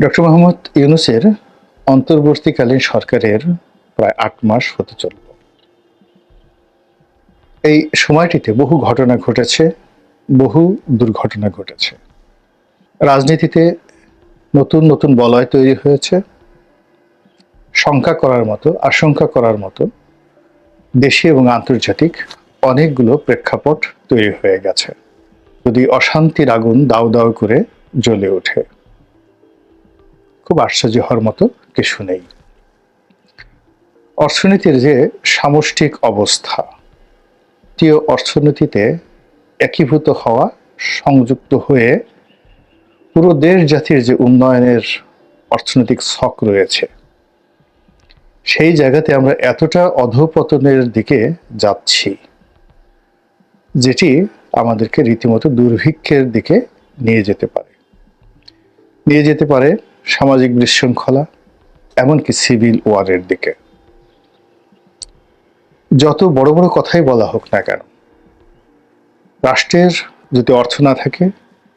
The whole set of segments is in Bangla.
ডক্টর মোহাম্মদ ইউনুসের অন্তর্বর্তীকালীন সরকারের প্রায় আট মাস হতে চলল। এই সময়টিতে বহু ঘটনা ঘটেছে, বহু দুর্ঘটনা ঘটেছে। রাজনীতিতে নতুন নতুন বলয় তৈরি হয়েছে। শঙ্কা করার মতো, আশঙ্কা করার মতো দেশি এবং আন্তর্জাতিক অনেকগুলো প্রেক্ষাপট তৈরি হয়ে গেছে। যদি অশান্তির আগুন দাউ দাউ করে জ্বলে ওঠে। খুব আশ্চর্য হওয়ার মতো কিছু নেই। অর্থনীতির যে সামষ্টিক অবস্থা জাতীয় অর্থনীতিতে একীভূত হওয়া, সংযুক্ত হয়ে পুরো দেশ জাতির যে উন্নয়নের অর্থনৈতিক ছক রয়েছে, সেই জায়গাতে আমরা এতটা অধপতনের দিকে যাচ্ছি, যেটি আমাদেরকে রীতিমতো দুর্ভিক্ষের দিকে নিয়ে যেতে পারে। নিয়ে যেতে পারে সামাজিক বিশৃঙ্খলা, এমনকি সিভিল ওয়ারের দিকে। যত বড় বড় কথাই বলা হোক না কেন, রাষ্ট্রের যদি অর্থ না থাকে,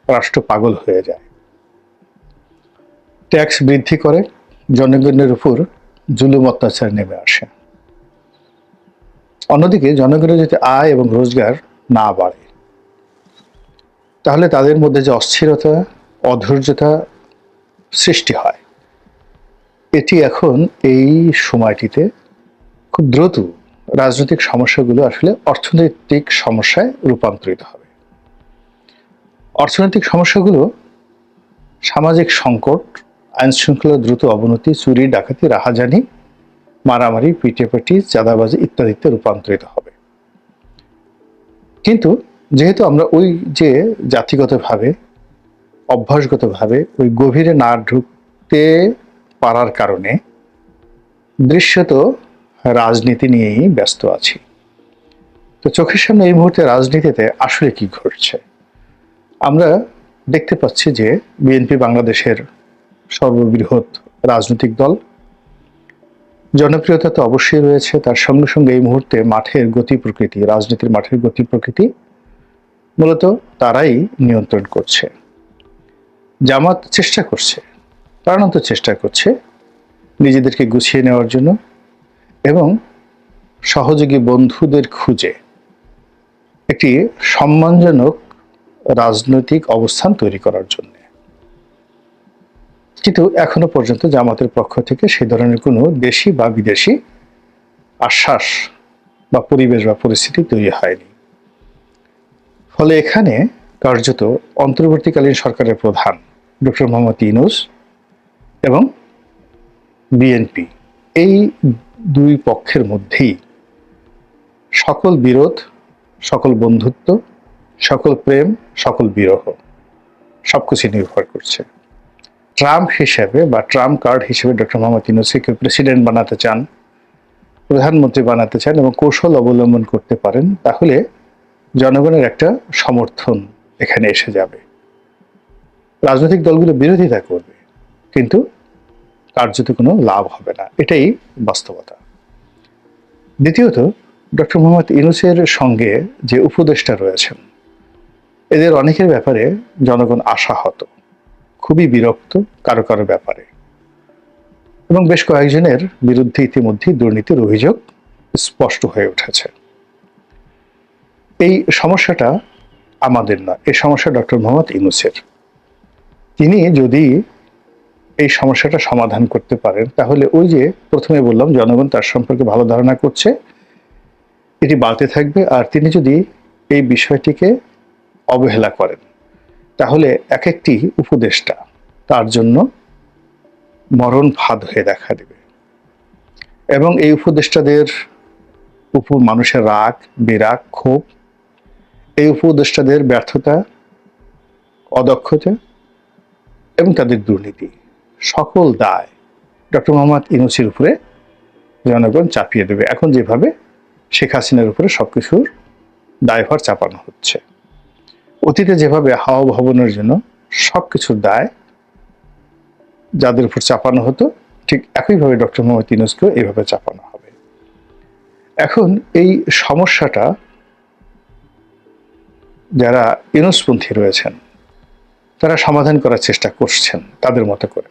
রাষ্ট্র পাগল হয়ে যায়। ট্যাক্স বৃদ্ধি করে জনগণের উপর জুলুম অত্যাচার নেমে আসে। অন্যদিকে জনগণের যদি আয় এবং রোজগার না বাড়ে, তাহলে তাদের মধ্যে যে অস্থিরতা, অধৈর্যতা সৃষ্টি হয়। এটি এখন এই সময়টিতে খুব দ্রুত রাজনৈতিক সমস্যাগুলো আসলে অর্থনৈতিক সমস্যায় রূপান্তরিত হবে। অর্থনৈতিক সমস্যাগুলো সামাজিক সংকট আইন শৃঙ্খলা দ্রুত অবনতি, চুরি, ডাকাতি, রাহাজানি, মারামারি পিটেপাটি চাঁদাবাজি ইত্যাদিতে রূপান্তরিত হবে। কিন্তু যেহেতু আমরা ওই যে জাতিগতভাবে অভ্যাসগতভাবে ওই গভীরে না ঢুকতে পারার কারণে দৃশ্যত রাজনীতি নিয়েই ব্যস্ত আছি। তো চোখের সামনে এই মুহূর্তে রাজনীতিতে আসলে কি ঘটছে? আমরা দেখতে পাচ্ছি যে বিএনপি বাংলাদেশের সর্ববৃহৎ রাজনৈতিক দল। জনপ্রিয়তা তো অবশ্যই রয়েছে, তার সঙ্গে সঙ্গে এই মুহূর্তে মাঠের গতি প্রকৃতি, রাজনীতির মাঠের গতি প্রকৃতি মূলত তারাই নিয়ন্ত্রণ করছে। জামাত চেষ্টা করছে, প্রাণান্ত চেষ্টা করছে নিজেদেরকে গুছিয়ে নেওয়ার জন্য এবং সহযোগী বন্ধুদের খুঁজে একটি সম্মানজনক রাজনৈতিক অবস্থান তৈরি করার জন্য। কিন্তু এখনও পর্যন্ত জামাতের পক্ষ থেকে সেই ধরনের কোনো দেশি বা বিদেশি আশ্বাস বা পরিবেশ বা পরিস্থিতি তৈরি হয়নি। ফলে এখানে কার্যত অন্তর্বর্তীকালীন সরকারের প্রধান ডক্টর মোহাম্মদ ইনুস এবং বিএনপি। এই দুই পক্ষের মধ্যেই সকল বিরোধ, সকল বন্ধুত্ব, সকল প্রেম, সকল বিরহ সব সবকিছু নির্ভর করছে। ট্রাম্প হিসেবে বা ট্রাম্প কার্ড হিসেবে ডক্টর মোহাম্মদ ইউনুসকে প্রেসিডেন্ট বানাতে চান, প্রধানমন্ত্রী বানাতে চান এবং কৌশল অবলম্বন করতে পারেন, তাহলে জনগণের একটা সমর্থন এখানে এসে যাবে। রাজনৈতিক দলগুলো বিরোধিতা করবে, কিন্তু কার্যত কোনো লাভ হবে না। এটাই বাস্তবতা। দ্বিতীয়ত, ডক্টর মোহাম্মদ ইনুসের সঙ্গে যে উপদেষ্টা রয়েছেন, এদের অনেকের ব্যাপারে জনগণ আশাহত, খুবই বিরক্ত কারও কারও ব্যাপারে। এবং বেশ কয়েকজনের বিরুদ্ধে ইতিমধ্যেই দুর্নীতির অভিযোগ স্পষ্ট হয়ে উঠেছে। এই সমস্যাটা আমাদের না এই সমস্যা ডক্টর মোহাম্মদ ইনুসের তিনি যদি এই সমস্যাটা সমাধান করতে পারেন, তাহলে ওই যে প্রথমে বললাম জনগণ তার সম্পর্কে ভালো ধারণা করছে, এটি বাড়তে থাকবে, আর তিনি যদি এই বিষয়টিকে অবহেলা করেন, তাহলে এক একটি উপদেষ্টা তার জন্য মরণ ফাঁদ হয়ে দেখা দেবে। এবং এই উপদেষ্টাদের উপর মানুষের রাগ, বিরাগ, ক্ষোভ, এই উপদেষ্টাদের ব্যর্থতা, অদক্ষতা এবং তাদের দুর্নীতি। সকল দায় ডক্টর মোহাম্মদ ইনুসির উপরে জনগণ চাপিয়ে দেবে। এখন যেভাবে শেখ হাসিনার উপরে সবকিছুর দায়ভার চাপানো হচ্ছে। অতীতে যেভাবে হাওয়া ভবনের জন্য সবকিছুর দায় যাদের উপর চাপানো হতো, ঠিক একইভাবে ডক্টর মোহাম্মদ ইনুসকেও এইভাবে চাপানো হবে। এখন এই সমস্যাটা যারা ইনুসপন্থী রয়েছেন তারা সমাধান করার চেষ্টা করছেন তাদের মতো করে।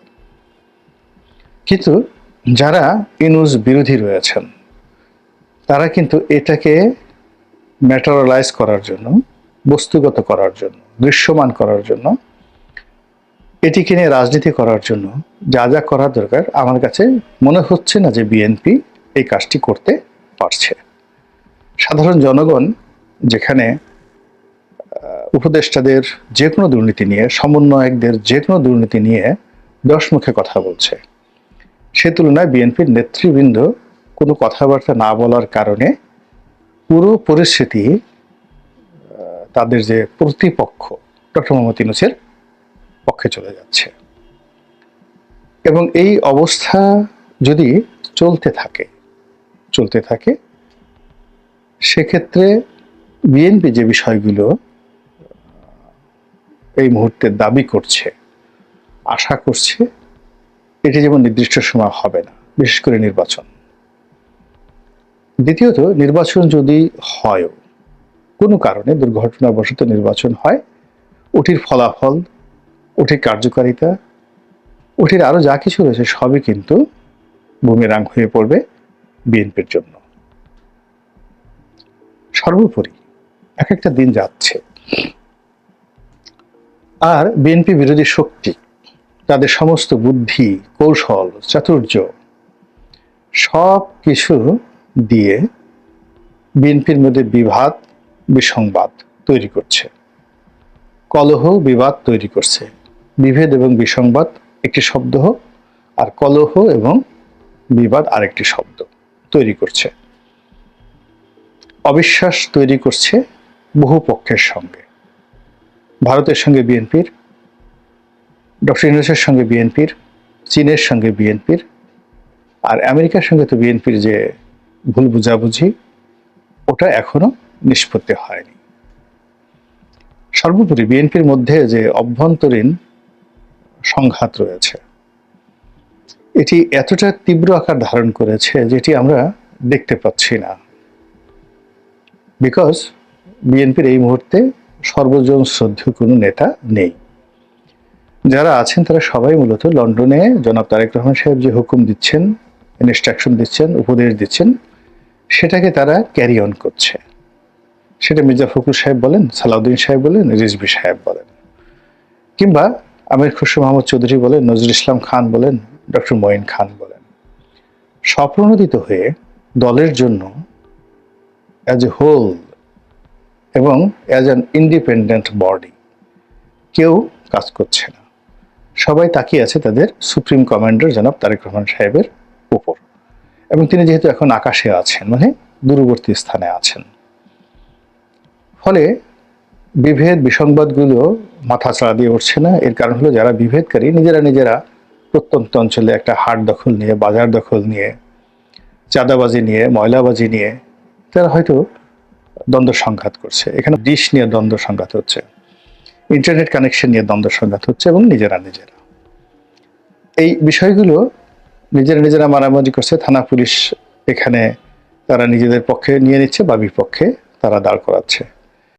কিন্তু যারা ইনুস বিরোধী রয়েছেন, তারা কিন্তু এটাকে ম্যাটারালাইজ করার জন্য, বস্তুগত করার জন্য, দৃশ্যমান করার জন্য, এটিকে নিয়ে রাজনীতি করার জন্য যা যা করার দরকার, আমার কাছে মনে হচ্ছে না যে বিএনপি এই কাজটি করতে পারছে। সাধারণ জনগণ যেখানে উপদেষ্টাদের যে কোনো দুর্নীতি নিয়ে, সমন্বয়কদের যে কোনো দুর্নীতি নিয়ে দশ মুখে কথা বলছে। সে তুলনায় বিএনপির নেতৃবৃন্দ কোনো কথাবার্তা না বলার কারণে পুরো পরিস্থিতি তাদের যে প্রতিপক্ষ, ডক্টর মোহাম্মদ ইউনুসের পক্ষে চলে যাচ্ছে। এবং এই অবস্থা যদি চলতে থাকে চলতে থাকে, সেক্ষেত্রে বিএনপি যে বিষয়গুলো এই মুহূর্তে দাবি করছে, আশা করছে এটি যেমন নির্দিষ্ট সময় হবে না, বিশেষ করে নির্বাচন। দ্বিতীয়ত, নির্বাচন যদি হয়ও, কোনো কারণে দুর্ঘটনাবশত নির্বাচন হয়, ওটির ফলাফল, ওটির কার্যকারিতা, ওটির আরও যা কিছু রয়েছে সবই কিন্তু বুমেরাং হয়ে পড়বে বিএনপির জন্য। সর্বোপরি এক একটা দিন যাচ্ছে। আর বিএনপি বিরোধী শক্তি, তাদের সমস্ত বুদ্ধি, কৌশল, চাতুর্য সব কিছু দিয়ে বিএনপির মধ্যে বিভাদ বিসংবাদ তৈরি করছে। কলহ, বিবাদ তৈরি করছে। বিভেদ এবং বিসংবাদ একটি শব্দ আর কলহ এবং বিবাদ আরেকটি শব্দ তৈরি করছে। অবিশ্বাস তৈরি করছে বহু পক্ষের সঙ্গে। ভারতের সঙ্গে বিএনপির, ডক্টর ইউনুসের সঙ্গে বিএনপির, চীনের সঙ্গে বিএনপির, আর আমেরিকার সঙ্গে তো বিএনপির যে ভুল বুঝাবুঝি, ওটা এখনও নিষ্পত্তি হয়নি। সর্বোপরি বিএনপির মধ্যে যে অভ্যন্তরীণ সংঘাত রয়েছে, এটি এতটা তীব্র আকার ধারণ করেছে যেটি আমরা দেখতে পাচ্ছি না। বিকজ বিএনপির এই মুহূর্তে সর্বজন শ্রদ্ধেয় কোনো নেতা নেই। যারা আছেন তারা সবাই মূলত লন্ডনে জনাব তারেক রহমান সাহেব যে হুকুম দিচ্ছেন ইনস্ট্রাকশন দিচ্ছেন, উপদেশ দিচ্ছেন, সেটাকে তারা ক্যারি অন করছে। সেটা মির্জা ফখরুল সাহেব বলেন, সালাউদ্দিন সাহেব বলেন, রিজভি সাহেব বলেন। কিংবা আমির খুশরু মাহমুদ চৌধুরী বলেন, নজরুল ইসলাম খান বলেন, ডক্টর মঈন খান বলেন। স্বপ্রণোদিত হয়ে দলের জন্য অ্যাজ এ হোল এবং অ্যাজ অ্যান ইন্ডিপেন্ডেন্ট বডি কেউ কাজ করছে না। সবাই তাকিয়ে আছে তাদের সুপ্রিম কমান্ডার জনাব তারেক রহমান সাহেবের উপর। এবং তিনি যেহেতু এখন আকাশে আছেন মানে দূরবর্তী স্থানে আছেন। ফলে বিভেদ বিসংবাদগুলো মাথা চাড়া দিয়ে উঠছে না। এর কারণ হলো যারা বিভেদকারী, নিজেরা নিজেরা প্রত্যন্ত অঞ্চলে একটা হাট দখল নিয়ে, বাজার দখল নিয়ে, চাঁদাবাজি নিয়ে, ময়লাবাজি নিয়ে, তারা হয়তো দ্বন্দ্ব সংঘাত করছে। এখানে ডিশ নিয়ে দ্বন্দ্ব সংঘাত হচ্ছে। ইন্টারনেট কানেকশন নিয়ে দ্বন্দ্ব সংঘাত হচ্ছে এবং নিজেরা নিজেরা। এই বিষয়গুলো নিজেরা নিজেরা মারামারি করছে। থানা পুলিশ এখানে তারা নিজেদের পক্ষে নিয়ে নিচ্ছে বা বিপক্ষে তারা দাঁড় করাচ্ছে।